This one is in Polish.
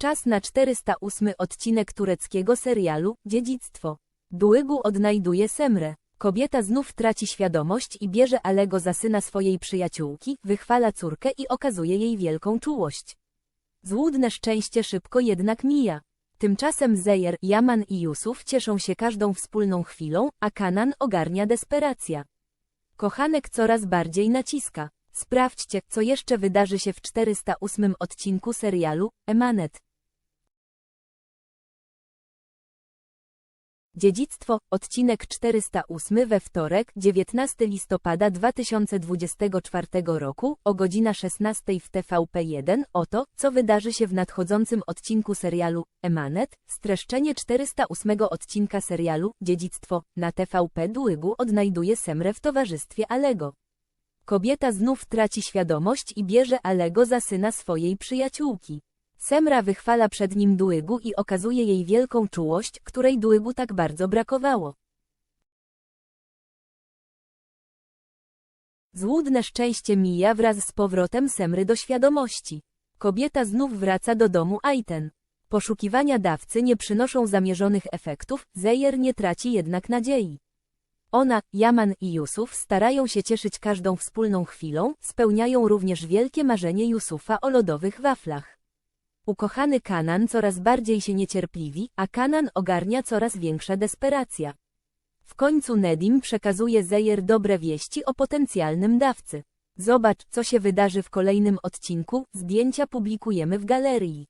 Czas na 408 odcinek tureckiego serialu Dziedzictwo. Dułygu odnajduje Semrę. Kobieta znów traci świadomość i bierze Alego za syna swojej przyjaciółki, wychwala córkę i okazuje jej wielką czułość. Złudne szczęście szybko jednak mija. Tymczasem Zejer, Jaman i Jusuf cieszą się każdą wspólną chwilą, a Kanan ogarnia desperacja. Kochanek coraz bardziej naciska. Sprawdźcie, co jeszcze wydarzy się w 408 odcinku serialu Emanet. Dziedzictwo, odcinek 408 we wtorek, 19 listopada 2024 roku, o godzina 16 w TVP1, oto, co wydarzy się w nadchodzącym odcinku serialu Emanet, streszczenie 408 odcinka serialu Dziedzictwo, na TVP Dłygu odnajduje Semrę w towarzystwie Alego. Kobieta znów traci świadomość i bierze Alego za syna swojej przyjaciółki. Semra wychwala przed nim Duigu i okazuje jej wielką czułość, której Duigu tak bardzo brakowało. Złudne szczęście mija wraz z powrotem Semry do świadomości. Kobieta znów wraca do domu Aiten. Poszukiwania dawcy nie przynoszą zamierzonych efektów, Zejer nie traci jednak nadziei. Ona, Jaman i Jusuf starają się cieszyć każdą wspólną chwilą, spełniają również wielkie marzenie Jusufa o lodowych waflach. Ukochany Kanan coraz bardziej się niecierpliwi, a Kanan ogarnia coraz większa desperacja. W końcu Nedim przekazuje Zejer dobre wieści o potencjalnym dawcy. Zobacz, co się wydarzy w kolejnym odcinku, zdjęcia publikujemy w galerii.